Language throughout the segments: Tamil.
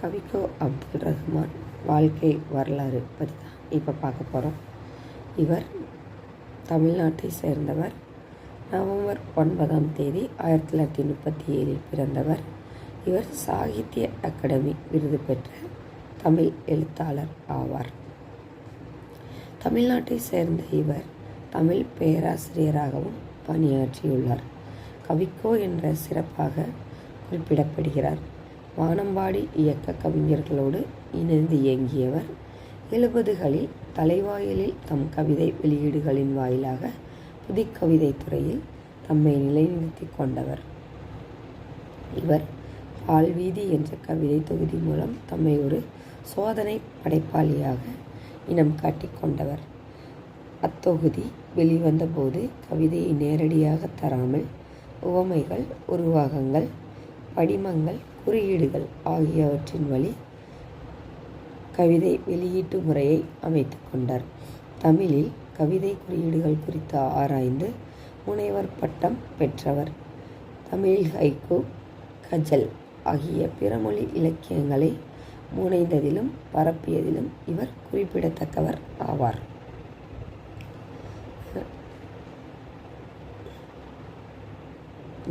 கவிக்கோ அப்துல் ரஹ்மான் வாழ்க்கை வரலாறு பற்றி தான் இப்போ பார்க்க போகிறோம். இவர் தமிழ்நாட்டை சேர்ந்தவர். நவம்பர் ஒன்பதாம் தேதி ஆயிரத்தி தொள்ளாயிரத்தி முப்பத்தி ஏழில் பிறந்தவர். இவர் சாகித்ய அகாடமி விருது பெற்ற தமிழ் எழுத்தாளர் ஆவார். தமிழ்நாட்டை சேர்ந்த இவர் தமிழ் பேராசிரியராகவும் பணியாற்றியுள்ளார். கவிக்கோ என்ற சிறப்பாக குறிப்பிடப்படுகிறார். வானம்பாடி இயக்க கவிஞர்களோடு இணைந்து இயங்கியவர் எழுபதுகளில் தலைவாயிலில் தம் கவிதை வெளியீடுகளின் வாயிலாக புதுக்கவிதை துறையில் தம்மை நிலைநிறுத்தி கொண்டவர். இவர் பால்வீதி என்ற கவிதை தொகுதி மூலம் தம்மை ஒரு சோதனை படைப்பாளியாக இனம் காட்டிக்கொண்டவர் அத்தொகுதி வெளிவந்த போது கவிதையை நேரடியாக தராமல் உவமைகள் உருவாகங்கள் படிமங்கள் குறியீடுகள் ஆகியவற்றின் வழி கவிதை வெளியீட்டு முறையை அமைத்து கொண்டார். தமிழில் கவிதை குறியீடுகள் குறித்து ஆராய்ந்து முனைவர் பட்டம் பெற்றவர். தமிழ் ஹைக்கூ கஜல் ஆகிய பிறமொழி இலக்கியங்களை முனைந்ததிலும் பரப்பியதிலும் இவர் குறிப்பிடத்தக்கவர் ஆவார்.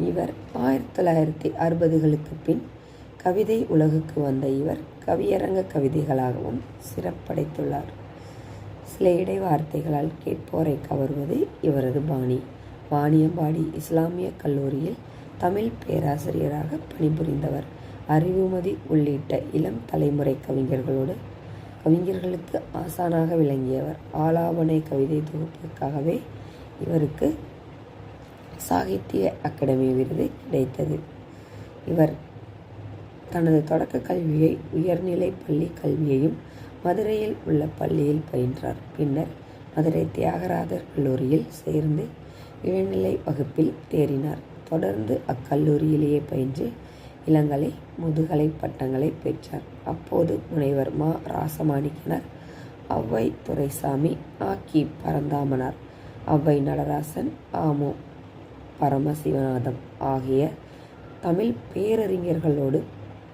இவர் ஆயிரத்தி தொள்ளாயிரத்தி அறுபதுகளுக்கு பின் கவிதை உலகுக்கு வந்த இவர் கவியரங்க கவிதைகளாகவும் சிறப்படைத்துள்ளார். சில இடைவார்த்தைகளால் கேட்போரை கவர்வது இவரது பாணி. வாணியம்பாடி இஸ்லாமிய கல்லூரியில் தமிழ் பேராசிரியராக பணிபுரிந்தவர். அறிவுமதி உள்ளிட்ட இளம் தலைமுறை கவிஞர்களோடு கவிஞர்களுக்கு ஆசானாக விளங்கியவர். ஆலாபனை கவிதை தொகுப்புக்காகவே இவருக்கு சாகித்ய அகாடமி விருது கிடைத்தது. இவர் தனது தொடக்க கல்வியை உயர்நிலை பள்ளி கல்வியையும் மதுரையில் உள்ள பள்ளியில் பயின்றார். பின்னர் மதுரை தியாகராஜர் கல்லூரியில் சேர்ந்து இளநிலை வகுப்பில் தேறினார். தொடர்ந்து அக்கல்லூரியிலேயே பயின்று இளங்கலை முதுகலை பட்டங்களை பெற்றார். அப்போது முனைவர் மா. ராசமாணிக்கனர் அவ்வை துரைசாமி ஆக்கி பரந்தாமனார் ஔவை நடராசன் ஆமு பரமசிவநாதம் ஆகிய தமிழ் பேரறிஞர்களோடு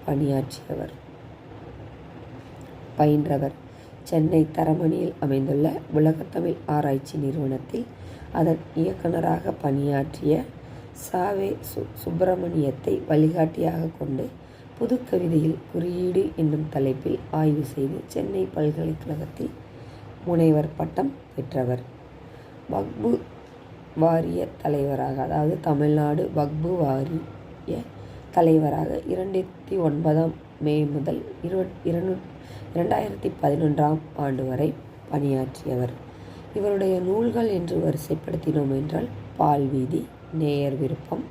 பணியாற்றியவர். பயின்றவர். சென்னை தரமணியில் அமைந்துள்ள உலகத்தமிழ் ஆராய்ச்சி நிறுவனத்தில் அதன் இயக்குநராக பணியாற்றிய சாவே சு சுப்பிரமணியத்தை வழிகாட்டியாக கொண்டு புது கவிதையில் குறியீடு என்னும் தலைப்பில் ஆய்வு செய்து சென்னை பல்கலைக்கழகத்தில் முனைவர் பட்டம் பெற்றவர். வக்பு வாரிய தலைவராக அதாவது தமிழ்நாடு வக்பு வாரிய தலைவராக இரண்டாயிரத்தி ஒன்பதாம் மே முதல் இருநூ இரண்டாயிரத்தி பதினொன்றாம் ஆண்டு வரை பணியாற்றியவர். இவருடைய நூல்கள் என்று வரிசைப்படுத்தினோம் என்றால் பால்வீதி நேயர் விருப்பம்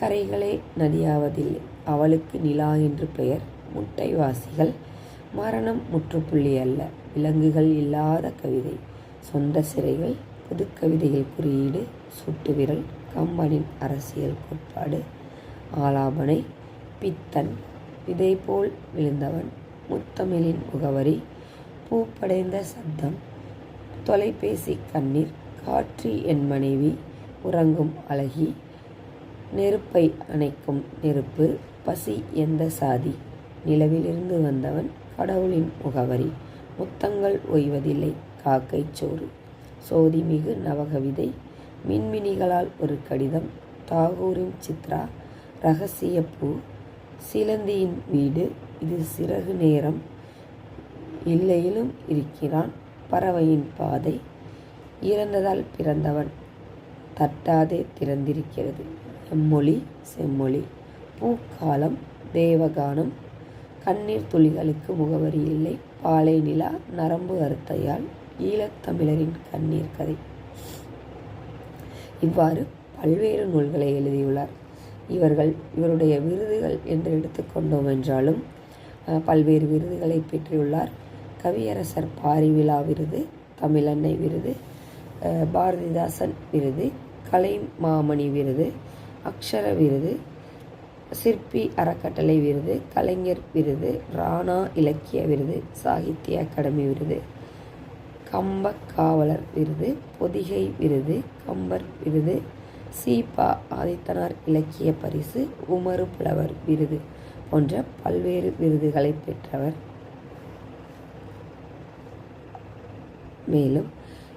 கரைகளே நதியாவதில்லை அவளுக்கு நிலா என்று பெயர் முட்டைவாசிகள் மரணம் முற்றுப்புள்ளி அல்ல விலங்குகள் இல்லாத கவிதை சொந்த சிறைகள் புதுக்கவிதையில் குறியீடு சுட்டுவிரல் கம்பனின் அரசியல் கோட்பாடு ஆலாபனை பித்தன் விதை போல் விழுந்தவன் முத்தமிழின் முகவரி பூப்படைந்த சப்தம் தொலைபேசி கண்ணீர் காற்றி என் மனைவி உறங்கும் அழகி நெருப்பை அணைக்கும் நெருப்பு பசி எந்த சாதி நிலவிலிருந்து வந்தவன் கடவுளின் முகவரி முத்தங்கள் ஓய்வதில்லை காக்கை சோறு சோதிமிகு நவகவிதை மின்மினிகளால் ஒரு கடிதம் தாகூரின் சித்ரா ரகசியப்பூ பூ சிலந்தியின் வீடு. இது சிறகு நேரம் இல்லையிலும் இருக்கிறான். பறவையின் பாதை இறந்ததால் பிறந்தவன். தட்டாதே திறந்திருக்கிறது. எம்மொழி செம்மொழி. பூக்காலம் தேவகானம். கண்ணீர் துளிகளுக்கு முகவரி இல்லை. பாலை நிலா நரம்பு அறுத்தையால் ஈழத்தமிழரின் கண்ணீர் கதை. இவ்வாறு பல்வேறு நூல்களை எழுதியுள்ளார். இவர்கள் இவருடைய விருதுகள் என்று எடுத்துக்கொண்டோம் என்றாலும் பல்வேறு விருதுகளை பெற்றுள்ளார். கவியரசர் பாரிவிழா விருது தமிழன்னை விருது பாரதிதாசன் விருது கலை மாமணி விருது அக்ஷர விருது சிற்பி அறக்கட்டளை விருது கலைஞர் விருது ராணா இலக்கிய விருது சாகித்ய அகாடமி விருது கம்பக்காவலர் விருது பொதிகை விருது கம்பர் விருது சீபா ஆதித்தனார் இலக்கிய பரிசு உமறு புலவர் விருது போன்ற பல்வேறு விருதுகளை பெற்றவர். மேலும்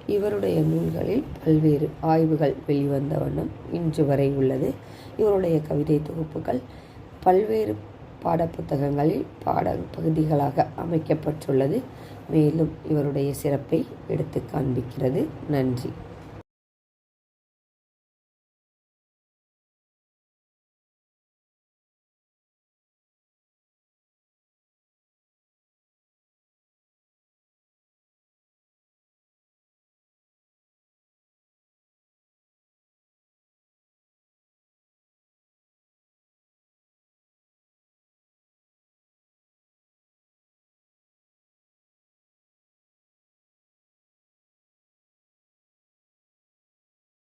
இவருடைய நூல்களில் பல்வேறு ஆய்வுகள் வெளிவந்த வண்ணம் இன்று வரை உள்ளது. இவருடைய கவிதை தொகுப்புகள் பல்வேறு பாடப்புத்தகங்களில் பாட பகுதிகளாக அமைக்கப்பட்டுள்ளது. மேலும் இவருடைய சிறப்பை எடுத்து காண்பிக்கிறது. நன்றி.